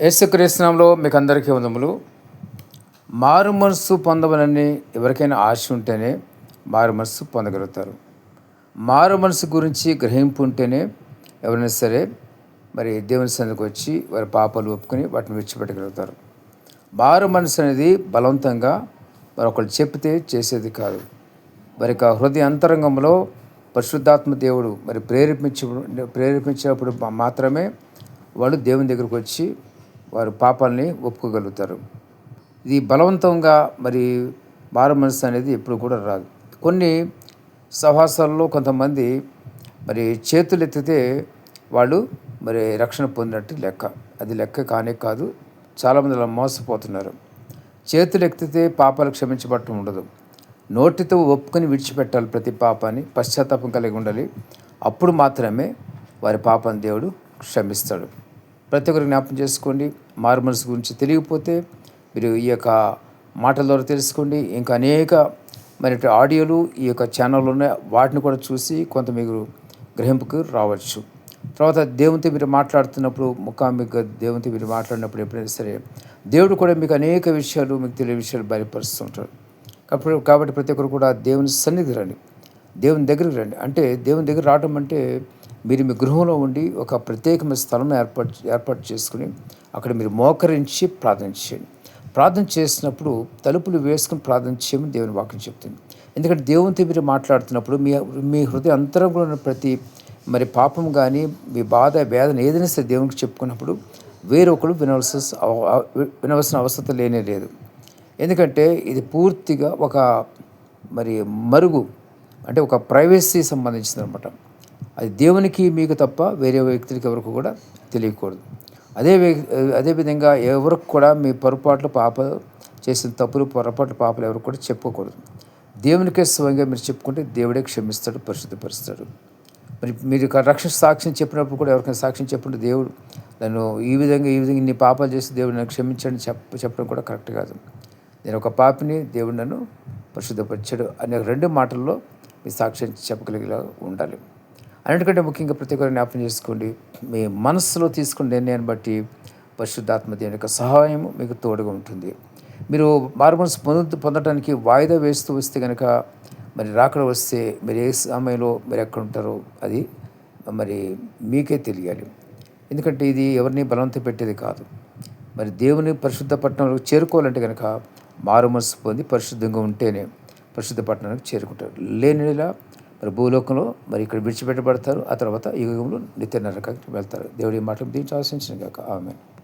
యేసుక్రీస్తునామంలో మీకు అందరికీ వందములు. మారు మనస్సు పొందవలని ఎవరికైనా ఆశ ఉంటేనే మారు మనస్సు పొందగలుగుతారు. మారు మనసు గురించి గ్రహింపు ఉంటేనే ఎవరైనా సరే మరి దేవుని సందకు వచ్చి వారి పాపాలు ఒప్పుకొని వాటిని విడిచిపెట్టగలుగుతారు. మారు మనసు అనేది బలవంతంగా మరి ఒకళ్ళు చెప్తే చేసేది కాదు. వారి యొక్క హృదయ అంతరంగంలో పరిశుద్ధాత్మ దేవుడు మరి ప్రేరేపించ ప్రేరేపించినప్పుడు మాత్రమే వాళ్ళు దేవుని దగ్గరకు వచ్చి వారి పాపాలని ఒప్పుకోగలుగుతారు. ఇది బలవంతంగా మరి మారు మనసు అనేది ఎప్పుడు కూడా రాదు. కొన్ని సహవాసాల్లో కొంతమంది మరి చేతులు ఎత్తితే వాళ్ళు మరి రక్షణ పొందినట్టు లెక్క. అది లెక్క కానే కాదు. చాలామంది అలా మోసపోతున్నారు. చేతులు ఎత్తితే పాపాలు క్షమించబట్టం ఉండదు. నోటితో ఒప్పుకొని విడిచిపెట్టాలి ప్రతి పాపాన్ని. పశ్చాత్తాపం కలిగి ఉండాలి. అప్పుడు మాత్రమే వారి పాపాన్ని దేవుడు క్షమిస్తాడు. ప్రతి ఒక్కరు జ్ఞాపకం చేసుకోండి. మారు మనసు గురించి తెలియకపోతే మీరు ఈ యొక్క మాటల ద్వారా తెలుసుకోండి. ఇంకా అనేక మరి ఆడియోలు ఈ యొక్క ఛానల్లో ఉన్నాయి. వాటిని కూడా చూసి కొంత మీరు గ్రహింపుకు రావచ్చు. తర్వాత దేవునితో మీరు మాట్లాడుతున్నప్పుడు ముఖాముఖిగా దేవునితో మీరు మాట్లాడినప్పుడు ఎప్పుడైనా సరే దేవుడు కూడా మీకు అనేక విషయాలు మీకు తెలియని విషయాలు బయలుపరుస్తుంటాడు కాబట్టి కాబట్టి ప్రతి ఒక్కరు కూడా దేవుని సన్నిధి రండి. దేవుని దగ్గరికి రండి. అంటే దేవుని దగ్గర రావడం అంటే మీరు మీ గృహంలో ఉండి ఒక ప్రత్యేకమైన స్థలం ఏర్పాటు ఏర్పాటు చేసుకుని అక్కడ మీరు మోకరించి ప్రార్థన చేయండి. ప్రార్థన చేసినప్పుడు తలుపులు వేసుకుని ప్రార్థన చేయమని దేవుని వాక్యం చెప్తుంది. ఎందుకంటే దేవునితో మీరు మాట్లాడుతున్నప్పుడు మీ మీ హృదయ అంతరంలో ఉన్న ప్రతి మరి పాపం కానీ మీ బాధ వేదన ఏదైనా సరే దేవునికి చెప్పుకున్నప్పుడు వేరొకరు వినవలసిన వినవలసిన అవసరం లేనే లేదు. ఎందుకంటే ఇది పూర్తిగా ఒక మరి మరుగు అంటే ఒక ప్రైవసీ సంబంధించింది అనమాట అది దేవునికి మీకు తప్ప వేరే వ్యక్తులకి ఎవరికి కూడా తెలియకూడదు. అదే అదేవిధంగా ఎవరికి కూడా మీ పొరపాట్లు పాప చేసిన తప్పులు పొరపాట్లు పాపలు ఎవరికి కూడా చెప్పుకోకూడదు దేవునికే స్వయంగా మీరు చెప్పుకుంటే దేవుడే క్షమిస్తాడు పరిశుద్ధపరుస్తాడు. మరి మీరు రక్షణ సాక్ష్యం చెప్పినప్పుడు కూడా ఎవరికైనా సాక్ష్యం చెప్పుంటే దేవుడు నన్ను ఈ విధంగా ఈ విధంగా ఇన్ని పాపాలు చేసి దేవుడు నన్ను క్షమించండి చెప్ప చెప్పడం కూడా కరెక్ట్ కాదు. నేను ఒక పాపిని దేవుడు నన్ను పరిశుద్ధపరిచాడు అనే రెండు మాటల్లో మీ సాక్ష్యం చెప్పగలిగేలా ఉండాలి. అన్నిటికంటే ముఖ్యంగా ప్రతి ఒక్కరు జ్ఞాపకం చేసుకోండి మీ మనస్సులో తీసుకున్న నిర్ణయాన్ని బట్టి పరిశుద్ధాత్మ దేవుని యొక్క సహాయం మీకు తోడుగా ఉంటుంది. మీరు మారు మనసు పొందు పొందడానికి వాయిదా వేస్తూ వస్తే కనుక మరి రాకడ వస్తే మీరు ఏ సమయంలో మీరు ఎక్కడ ఉంటారో అది మరి మీకే తెలియాలి. ఎందుకంటే ఇది ఎవరిని బలవంతం పెట్టేది కాదు. మరి దేవుని పరిశుద్ధ పట్టణంలో చేరుకోవాలంటే కనుక మారు మనసు పొంది పరిశుద్ధంగా ఉంటేనే పరిశుద్ధ పట్టణానికి చేరుకుంటారు. లేనిలా మరి భూలోకంలో మరి ఇక్కడ విడిచిపెట్టబడతారు. ఆ తర్వాత ఈ యుగంలో నిత్య నరకానికి వెళ్తారు. దేవుడి మాటలు దీనికి ఆశించిన కాక ఆమె